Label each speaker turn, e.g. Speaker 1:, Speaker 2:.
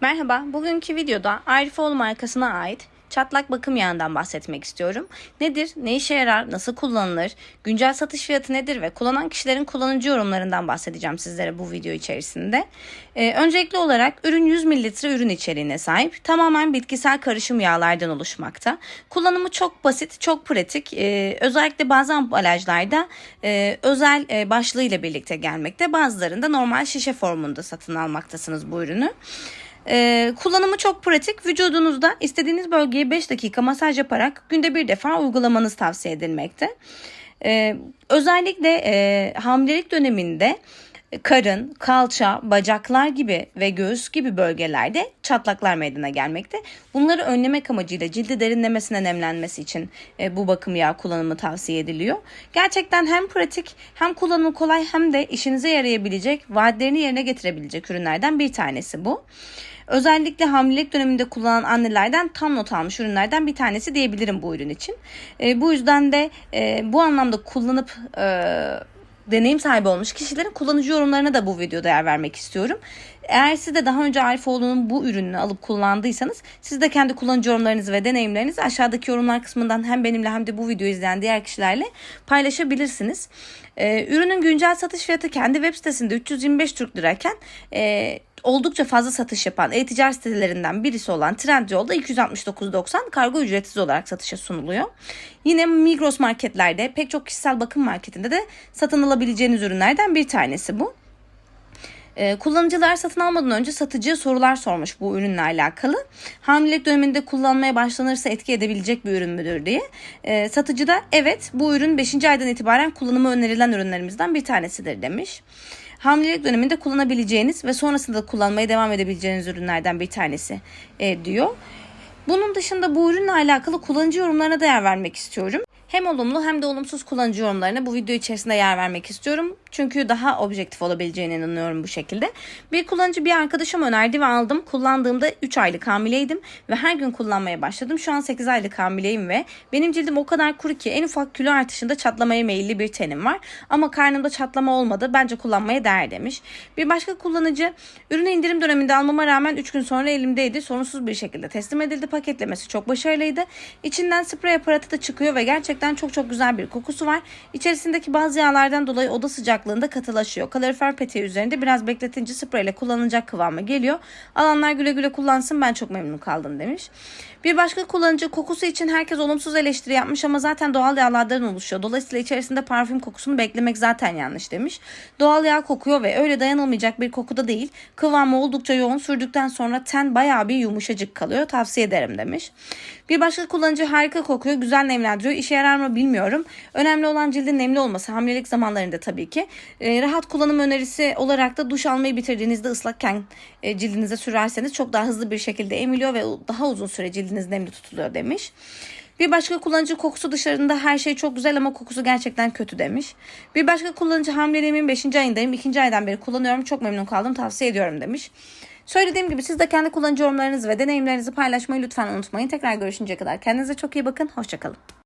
Speaker 1: Merhaba, bugünkü videoda Arifoğlu markasına ait çatlak bakım yağından bahsetmek istiyorum. Nedir, ne işe yarar, nasıl kullanılır, güncel satış fiyatı nedir ve kullanan kişilerin kullanıcı yorumlarından bahsedeceğim sizlere bu video içerisinde. Ee, öncelikli olarak ürün 100 mililitre ürün içeriğine sahip. Tamamen bitkisel karışım yağlardan oluşmakta. Kullanımı çok basit, çok pratik. Ee, özellikle bazı ambalajlarda e, özel e, başlığıyla birlikte gelmekte. Bazılarında normal şişe formunda satın almaktasınız bu ürünü. Ee, kullanımı çok pratik. Vücudunuzda istediğiniz bölgeye 5 dakika masaj yaparak günde bir defa uygulamanız tavsiye edilmekte. Ee, özellikle e, hamilelik döneminde karın, kalça, bacaklar gibi ve göğüs gibi bölgelerde çatlaklar meydana gelmekte. Bunları önlemek amacıyla cildi derinlemesine nemlenmesi için e, bu bakım yağı kullanımı tavsiye ediliyor. Gerçekten hem pratik hem kullanımı kolay hem de işinize yarayabilecek, vaatlerini yerine getirebilecek ürünlerden bir tanesi bu. Özellikle hamilelik döneminde kullanan annelerden tam not almış ürünlerden bir tanesi diyebilirim bu ürün için. E, bu yüzden de e, bu anlamda kullanıp e, deneyim sahibi olmuş kişilerin kullanıcı yorumlarına da bu videoda yer vermek istiyorum. Eğer siz de daha önce Arifoğlu'nun bu ürününü alıp kullandıysanız siz de kendi kullanıcı yorumlarınızı ve deneyimlerinizi aşağıdaki yorumlar kısmından hem benimle hem de bu videoyu izleyen diğer kişilerle paylaşabilirsiniz. Ee, ürünün güncel satış fiyatı kendi web sitesinde 325 Türk lirayken e, oldukça fazla satış yapan e-ticaret sitelerinden birisi olan Trendyol'da 269.90 kargo ücretsiz olarak satışa sunuluyor. Yine Migros marketlerde pek çok kişisel bakım marketinde de satın alabileceğiniz ürünlerden bir tanesi bu. Ee, kullanıcılar satın almadan önce satıcıya sorular sormuş bu ürünle alakalı. Hamilelik döneminde kullanmaya başlanırsa etki edebilecek bir ürün müdür diye. Ee, satıcı da evet bu ürün 5. aydan itibaren kullanımı önerilen ürünlerimizden bir tanesidir demiş. Hamilelik döneminde kullanabileceğiniz ve sonrasında kullanmaya devam edebileceğiniz ürünlerden bir tanesi e, diyor. Bunun dışında bu ürünle alakalı kullanıcı yorumlarına da yer vermek istiyorum. Hem olumlu hem de olumsuz kullanıcı yorumlarına bu video içerisinde yer vermek istiyorum. Çünkü daha objektif olabileceğine inanıyorum bu şekilde. Bir kullanıcı bir arkadaşım önerdi ve aldım. Kullandığımda 3 aylık hamileydim ve her gün kullanmaya başladım. Şu an 8 aylık hamileyim ve benim cildim o kadar kuru ki en ufak kilo artışında çatlamaya meyilli bir tenim var. Ama karnımda çatlama olmadı. Bence kullanmaya değer demiş. Bir başka kullanıcı ürünü indirim döneminde almama rağmen 3 gün sonra elimdeydi. Sorunsuz bir şekilde teslim edildi. Paketlemesi çok başarılıydı. İçinden sprey aparatı da çıkıyor ve gerçekten çok çok güzel bir kokusu var. İçerisindeki bazı yağlardan dolayı oda sıcaklığında katılaşıyor. Kalorifer peteği üzerinde biraz bekletince spreyle kullanılacak kıvama geliyor. Alanlar güle güle kullansın ben çok memnun kaldım demiş. Bir başka kullanıcı kokusu için herkes olumsuz eleştiri yapmış ama zaten doğal yağlardan oluşuyor. Dolayısıyla içerisinde parfüm kokusunu beklemek zaten yanlış demiş. Doğal yağ kokuyor ve öyle dayanılmayacak bir koku da değil. Kıvamı oldukça yoğun sürdükten sonra ten bayağı bir yumuşacık kalıyor. Tavsiye ederim demiş. Bir başka kullanıcı harika kokuyor, güzel nemlendiriyor. İşe yarar mı bilmiyorum. Önemli olan cildin nemli olması hamilelik zamanlarında tabii ki. E, rahat kullanım önerisi olarak da duş almayı bitirdiğinizde ıslakken e, cildinize sürerseniz çok daha hızlı bir şekilde emiliyor ve daha uzun süre cildiniz nemli tutuluyor demiş. Bir başka kullanıcı kokusu dışarında her şey çok güzel ama kokusu gerçekten kötü demiş. Bir başka kullanıcı hamileliğimin 5. ayındayım. 2. aydan beri kullanıyorum. Çok memnun kaldım. Tavsiye ediyorum demiş. Söylediğim gibi siz de kendi kullanıcı yorumlarınızı ve deneyimlerinizi paylaşmayı lütfen unutmayın. Tekrar görüşünceye kadar kendinize çok iyi bakın. Hoşçakalın.